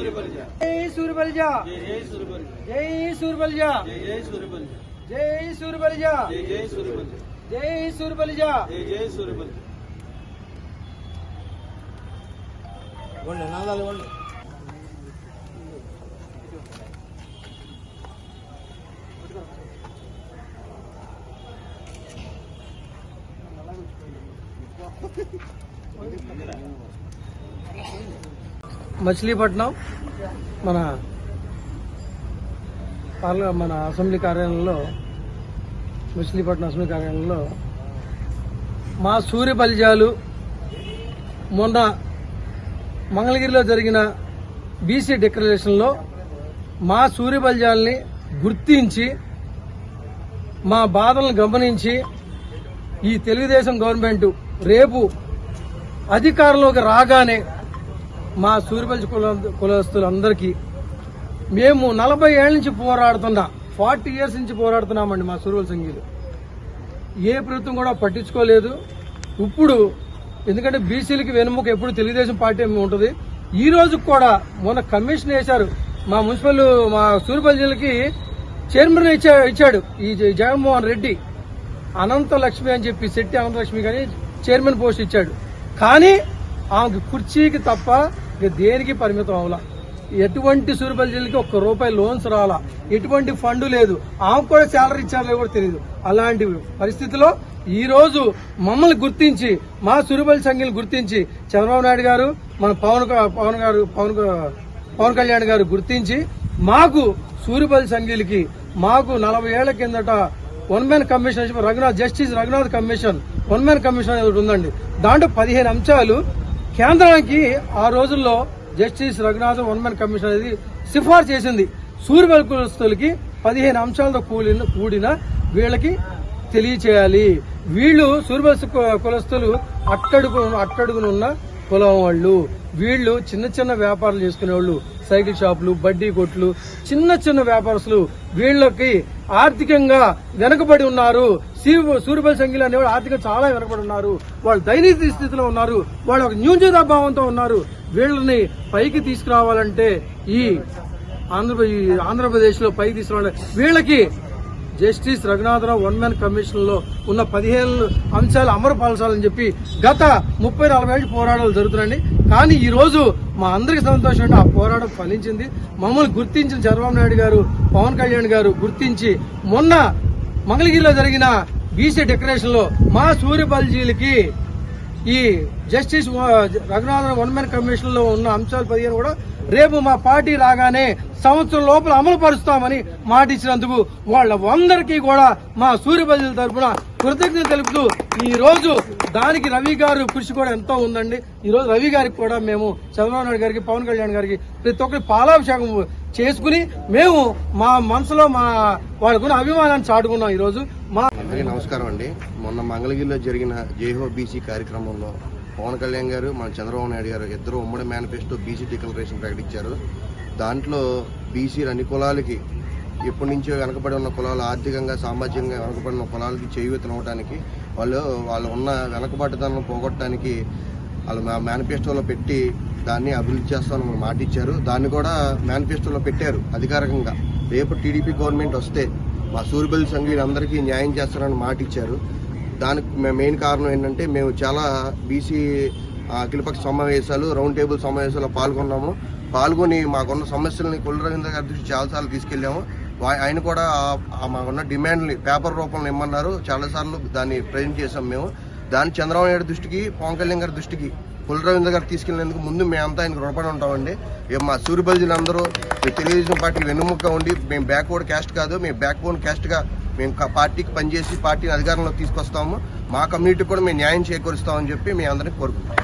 सूर्यबलजा जय सूर्यबलजा जय सूर्यबलजा जय सूर्यबलजा जय सूर्यबलजा जय सूर्यबलजा जय सूर्यबलजा जय सूर्यबलजा ஒன்று நாலாவது ஒன்று Thank you. మచిలీపట్నం మన పార్ల మన అసెంబ్లీ కార్యాలయంలో మచిలీపట్నం అసెంబ్లీ కార్యాలయంలో మా సూర్య బలిజాలు మొన్న మంగళగిరిలో జరిగిన బీసీ డిక్లరేషన్లో మా సూర్య బలిజాలని గుర్తించి మా బాధలను గమనించి ఈ తెలుగుదేశం గవర్నమెంట్ రేపు అధికారంలోకి రాగానే మా సూర్యపల్లి కుల కులస్తులందరికీ మేము నలభై ఏళ్ళ నుంచి పోరాడుతున్నా ఫార్టీ ఇయర్స్ నుంచి పోరాడుతున్నామండి మా సూర్యపల్లి సంఘీలు. ఏ ప్రభుత్వం కూడా పట్టించుకోలేదు. ఇప్పుడు ఎందుకంటే బీసీలకి వెనుముక ఎప్పుడు తెలుగుదేశం పార్టీ ఉంటుంది. ఈ రోజు కూడా మొన్న కమిషన్ వేశారు. మా మున్సిపల్ మా సూర్యపల్లి జిల్లాకి చైర్మన్ ఇచ్చా- ఇచ్చాడు ఈ జ- జగన్మోహన్ రెడ్డి. అనంత లక్ష్మి అని చెప్పి శెట్టి అనంతలక్ష్మి కానీ చైర్మన్ పోస్ట్ ఇచ్చాడు. కానీ ఆమెకు కుర్చీకి తప్ప ఇక దేనికి పరిమితం అవలా? ఎటువంటి సూర్యపల్లి జిల్లాకి ఒక్క రూపాయి లోన్స్ రాలా? ఎటువంటి ఫండ్ లేదు. ఆమెకు కూడా శాలరీ ఇచ్చారో కూడా తెలియదు అలాంటి పరిస్థితిలో ఈ రోజు మమ్మల్ని గుర్తించి మా సూర్యపల్లి సంఖ్యలు గుర్తించి చంద్రబాబు నాయుడు గారు మన పవన్ పవన్ గారు పవన్ పవన్ కళ్యాణ్ గారు గుర్తించి మాకు సూర్యపల్లి సంఘీలకి మాకు నలభై ఏళ్ళ కిందట one man commission Raghunath justice Raghunath commission one man commission ఒకటి ఉందండి. దాంట్లో పదిహేను అంశాలు కేంద్రానికి ఆ రోజుల్లో జస్టిస్ రఘునాథ్ వన్మెన్ కమిషన్ అనేది సిఫార్సు చేసింది. సూర్య కులస్తులకి పదిహేను అంశాలతో కూడిన కూడిన వీళ్ళకి తెలియచేయాలి. వీళ్ళు సూర్యపల్లి కులస్తులు అట్టడుగు అట్టడుగునున్న కులం వాళ్ళు వీళ్ళు చిన్న చిన్న వ్యాపారాలు చేసుకునే వాళ్ళు సైకిల్ షాపులు బడ్డీ కొట్లు చిన్న చిన్న వ్యాపారస్తులు వీళ్ళకి ఆర్థికంగా వెనకబడి ఉన్నారు. సూర్యపల్లి సంఖ్యలు అనేవాళ్ళు ఆర్థికంగా చాలా వెనకబడి ఉన్నారు. వాళ్ళు దైనిక స్థితిలో ఉన్నారు. వాళ్ళు ఒక న్యూనత భావంతో ఉన్నారు. వీళ్ళని పైకి తీసుకురావాలంటే ఈ ఆంధ్ర ఈ ఆంధ్రప్రదేశ్లో పైకి తీసుకురావాలి. వీళ్ళకి జస్టిస్ రఘునాథరావు వన్ మ్యాన్ కమిషన్లో ఉన్న పదిహేను అంశాలు అమలుపరచాలని చెప్పి గత ముప్పై నలభై ఏళ్ళు పోరాటాలు జరుగుతున్నాయండి. కానీ ఈ రోజు మా అందరికి సంతోషం అంటే ఆ పోరాటం ఫలించింది. మమ్మల్ని గుర్తించిన చంద్రబాబు నాయుడు గారు పవన్ కళ్యాణ్ గారు గుర్తించి మొన్న మంగళగిరిలో జరిగిన బీసీ డెకరేషన్లో మా సూర్యబల్జీలకి ఈ జస్టిస్ రఘునాథన్ వన్ మ్యాన్ కమిషన్లో ఉన్న అంశాలు పదిహేను కూడా రేపు మా పార్టీ రాగానే సంవత్సరం లోపల అమలు పరుస్తామని మాట ఇచ్చినందుకు వాళ్ళ అందరికీ కూడా మా సూర్యబల్లి తరఫున కృతజ్ఞత తెలుపుతూ ఈ రోజు దానికి రవి గారు కృషి కూడా ఎంతో ఉందండి. ఈ రోజు రవి గారికి కూడా మేము చంద్రబాబు నాయుడు గారికి పవన్ కళ్యాణ్ గారికి ప్రతి ఒక్కరి పాలాభిషేకం చేసుకుని మేము మా మనసులో మా వాళ్ళకున్న అభిమానాన్ని చాటుకున్నాం ఈ రోజు. మా అందరికీ నమస్కారం అండి. మొన్న మంగళగిరిలో జరిగిన జేహో బీసీ కార్యక్రమంలో పవన్ కళ్యాణ్ గారు మన చంద్రబాబు నాయుడు గారు ఇద్దరు ఉమ్మడి మేనిఫెస్టో బీసీ డిక్లరేషన్ ప్రకటించారు. దాంట్లో బీసీ అన్ని కులాలకి ఎప్పటి నుంచో వెనకబడి ఉన్న కులాలు ఆర్థికంగా సామాజికంగా వెనకబడిన కులాలకి చేయూతనవడానికి వాళ్ళు వాళ్ళు ఉన్న వెనకబడ్డతనం పోగొట్టడానికి వాళ్ళు మేనిఫెస్టోలో పెట్టి దాన్ని అభివృద్ధి చేస్తామని మనం మాట ఇచ్చారు. దాన్ని కూడా మేనిఫెస్టోలో పెట్టారు అధికారికంగా. రేపు టీడీపీ గవర్నమెంట్ వస్తే మా సూర్యబల్ సంఘీయులందరికీ న్యాయం చేస్తారని మాట ఇచ్చారు. దానికి మెయిన్ కారణం ఏంటంటే మేము చాలా బీసీ అఖిలపక్ష సమావేశాలు రౌండ్ టేబుల్ సమావేశాల్లో పాల్గొన్నాము. పాల్గొని మాకున్న సమస్యలని కుల రవీంద్ర గారి దృష్టి చాలాసార్లు తీసుకెళ్ళాము. ఆయన కూడా మాకున్న డిమాండ్ని పేపర్ రూపంలో ఇమ్మన్నారు. చాలాసార్లు దాన్ని ప్రజెంట్ చేసాం మేము. దాన్ని చంద్రబాబు నాయుడు దృష్టికి పవన్ కళ్యాణ్ గారి దృష్టికి కుల రవీంద్ర గారు తీసుకెళ్ళేందుకు ముందు మేమంతా ఆయనకు రుణపడి ఉంటామండి. ఇక మా సూర్యబల్జీలు అందరూ తెలుగుదేశం పార్టీ వెన్నుముక్క ఉండి మేము బ్యాక్వర్డ్ క్యాస్ట్ కాదు మేము బ్యాక్ బోన్ క్యాస్ట్గా మేము పార్టీకి పనిచేసి పార్టీని అధికారంలోకి తీసుకొస్తాము. మా కమ్యూనిటీకి కూడా మేము న్యాయం చేకూరుస్తామని చెప్పి మేము అందరినీ కోరుకుంటాం